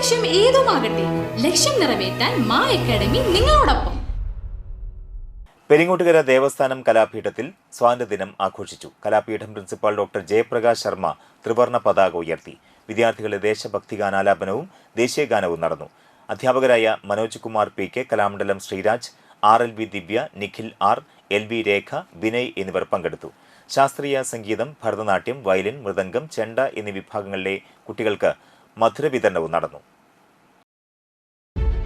ലക്ഷ്യം ഏതുമാകട്ടെ ലക്ഷ്യം നിറവേറ്റാൻ മാ അക്കാഡമി നിങ്ങളോടൊപ്പം. പെരിങ്ങോട്ടുകര ദേവസ്ഥാനം കലാപീഠത്തിൽ സ്വാതന്ത്ര്യദിനം ആഘോഷിച്ചു. കലാപീഠം പ്രിൻസിപ്പാൾ ഡോക്ടർ ജയപ്രകാശ് ശർമ്മ ത്രിവർണ പതാക ഉയർത്തി. വിദ്യാർത്ഥികളുടെ ദേശഭക്തി ഗാനാലാപനവും ദേശീയഗാനവും നടന്നു. അധ്യാപകരായ Manoj Kumar P K Kalamandalam Sreeraj R L B Divya Nikhil R L B Rekha Vinay എന്നിവർ പങ്കെടുത്തു. ശാസ്ത്രീയ സംഗീതം ഭരതനാട്യം വയലിൻ മൃദംഗം ചെണ്ട എന്നീ വിഭാഗങ്ങളിലെ കുട്ടികൾക്ക് മധുര വിതരണവും നടന്നു.